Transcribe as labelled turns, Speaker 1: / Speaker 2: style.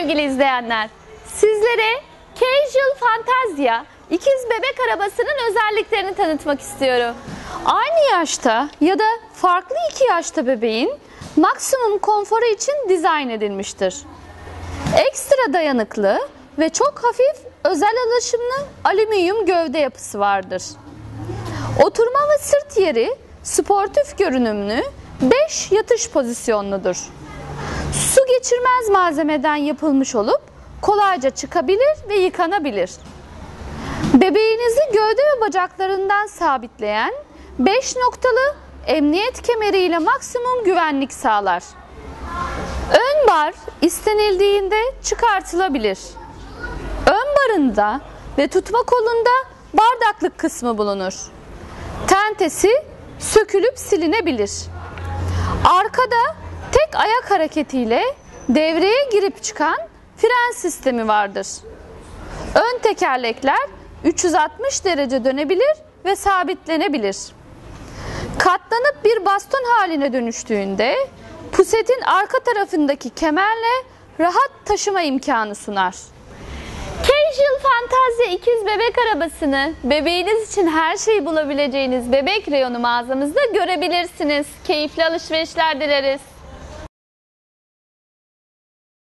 Speaker 1: sevgili izleyenler. Sizlere Casual Fantasia ikiz bebek arabasının özelliklerini tanıtmak istiyorum. Aynı yaşta ya da farklı iki yaşta bebeğin maksimum konforu için dizayn edilmiştir. Ekstra dayanıklı ve çok hafif özel alaşımlı alüminyum gövde yapısı vardır. Oturma ve sırt yeri sportif görünümlü 5 yatış pozisyonludur. Su geçirmez malzemeden yapılmış olup kolayca çıkabilir ve yıkanabilir. Bebeğinizi gövde ve bacaklarından sabitleyen 5 noktalı emniyet kemeriyle maksimum güvenlik sağlar. Ön bar istenildiğinde çıkartılabilir. Ön barında ve tutma kolunda bardaklık kısmı bulunur. Tentesi sökülüp silinebilir. Arkada tek ayak hareketiyle devreye girip çıkan fren sistemi vardır. Ön tekerlekler 360 derece dönebilir ve sabitlenebilir. Katlanıp bir baston haline dönüştüğünde pusetin arka tarafındaki kemerle rahat taşıma imkanı sunar. Casual Fantasia ikiz bebek arabasını bebeğiniz için her şeyi bulabileceğiniz bebek reyonu mağazamızda görebilirsiniz. Keyifli alışverişler dileriz.